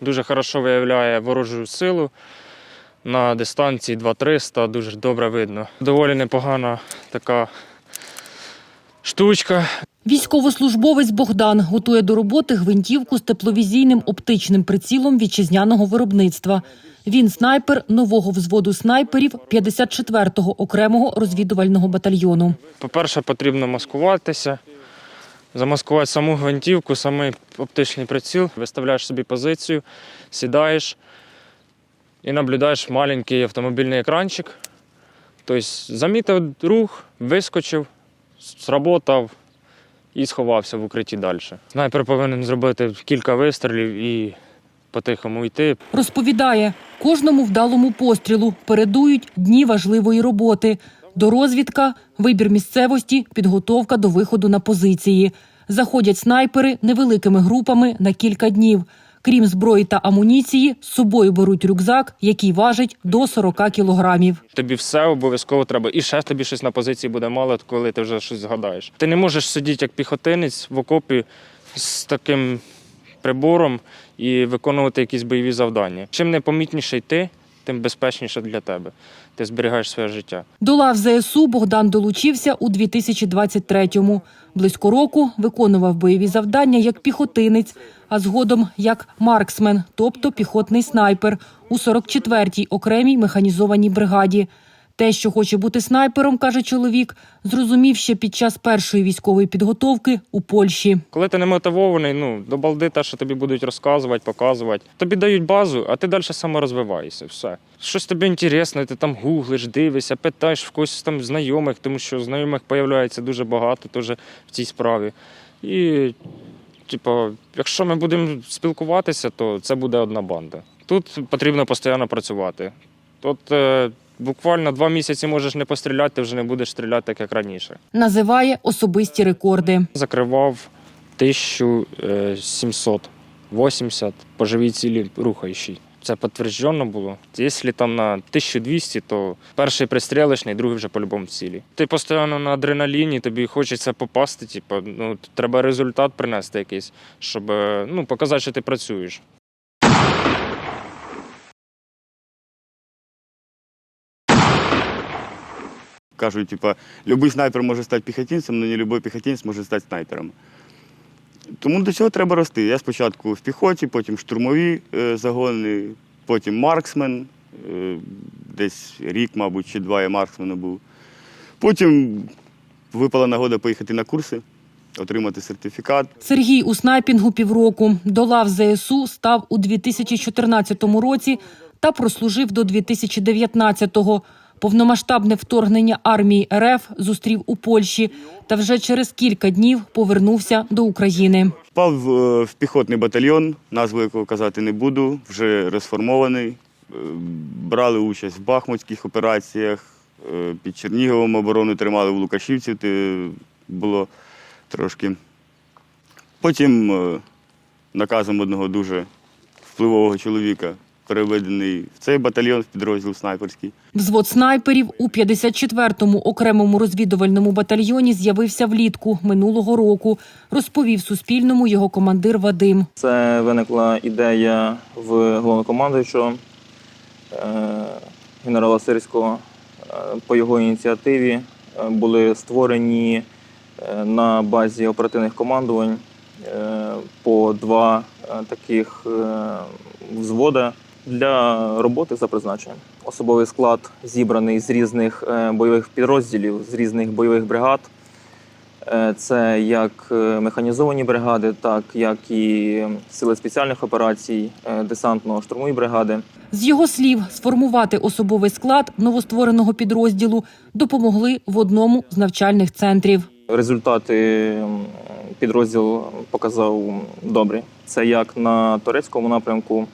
дуже хорошо виявляє ворожу силу. На дистанції 2-300 дуже добре видно. Доволі непогана така штучка. Військовослужбовець Богдан готує до роботи гвинтівку з тепловізійним оптичним прицілом вітчизняного виробництва. Він снайпер нового взводу снайперів 54-го окремого розвідувального батальйону. По-перше, потрібно маскуватися, замаскувати саму гвинтівку, самий оптичний приціл, виставляєш собі позицію, сідаєш і наблюдаєш маленький автомобільний екранчик. Тобто замітив рух, вискочив, сработав і сховався в укритті далі. Снайпер повинен зробити кілька вистрілів і по-тихому йти. Розповідає, кожному вдалому пострілу передують дні важливої роботи. Дорозвідка, вибір місцевості, підготовка до виходу на позиції. Заходять снайпери невеликими групами на кілька днів. Крім зброї та амуніції, з собою беруть рюкзак, який важить до 40 кілограмів. Тобі все обов'язково треба. І ще тобі щось на позиції буде мало, коли ти вже щось згадаєш. Ти не можеш сидіти як піхотинець в окопі з таким прибором і виконувати якісь бойові завдання. Чим непомітніше йти, тим безпечніше для тебе. Ти зберігаєш своє життя. До лав ЗСУ Богдан долучився у 2023-му. Близько року виконував бойові завдання як піхотинець, а згодом як марксмен, тобто піхотний снайпер у 44-й окремій механізованій бригаді. Те, що хоче бути снайпером, каже чоловік, зрозумів ще під час першої військової підготовки у Польщі. Коли ти не мотивований, ну до балди те, що тобі будуть розказувати, показувати. Тобі дають базу, а ти далі саморозвиваєшся. Все. Щось тобі інтересне, ти там гуглиш, дивишся, питаєш в когось там знайомих, тому що знайомих появляється дуже багато теж в цій справі. І, типу, якщо ми будемо спілкуватися, то це буде одна банда. Тут потрібно постійно працювати. Е, буквально два місяці можеш не постріляти, ти вже не будеш стріляти так, як раніше. Називає особисті рекорди. Закривав 1780 по живій цілі рухаючій. Це підтверджено було. Якщо там на 1200, то перший пристрілочний, другий вже по-любому в цілі. Ти постійно на адреналіні, тобі хочеться попасти, типу, ну, треба результат принести якийсь, щоб е, ну, показати, що ти працюєш. Кажуть, типа, любий снайпер може стати піхотинцем, але не любой піхотинець може стати снайпером. Тому до цього треба рости. Я спочатку в піхоті, потім штурмові е, загони, потім марксмен. Е, десь рік, мабуть, чи два я марксменом був. Потім випала нагода поїхати на курси, отримати сертифікат. Сергій у снайпінгу півроку. До лав ЗСУ став у 2014 році та прослужив до 2019-го. Повномасштабне вторгнення армії РФ зустрів у Польщі та вже через кілька днів повернувся до України. Впав в, е, піхотний батальйон, назву якого казати не буду, вже розформований. Е, Брали участь в бахмутських операціях, е, під Черніговом оборону тримали в Лукашівці, було трошки. Потім наказом одного дуже впливового чоловіка переведений в цей батальйон в підрозділ снайперський. Взвод снайперів у 54-му окремому розвідувальному батальйоні з'явився влітку минулого року. Розповів Суспільному його командир Вадим. Це виникла ідея в головнокомандуючого е, генерала Сирського. Е, По його ініціативі е, були створені на базі оперативних командувань по два таких взводи для роботи за призначенням. Особовий склад зібраний з різних е, бойових підрозділів, з різних бойових бригад. Е, Це як е, механізовані бригади, так як і сили спеціальних операцій, десантно-штурмові бригади. З його слів, сформувати особовий склад новоствореного підрозділу допомогли в одному з навчальних центрів. Результати підрозділ показав добрі. Це як на турецькому напрямку,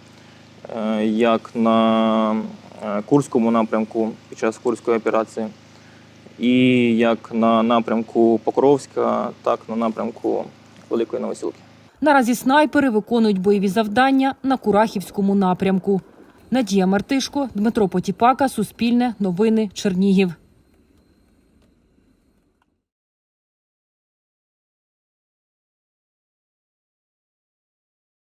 як на е, Курському напрямку під час Курської операції, і як на напрямку Покровська, так на напрямку Великої Новосілки. Наразі снайпери виконують бойові завдання на Курахівському напрямку. Надія Мартишко, Дмитро Потіпака, Суспільне, Новини, Чернігів.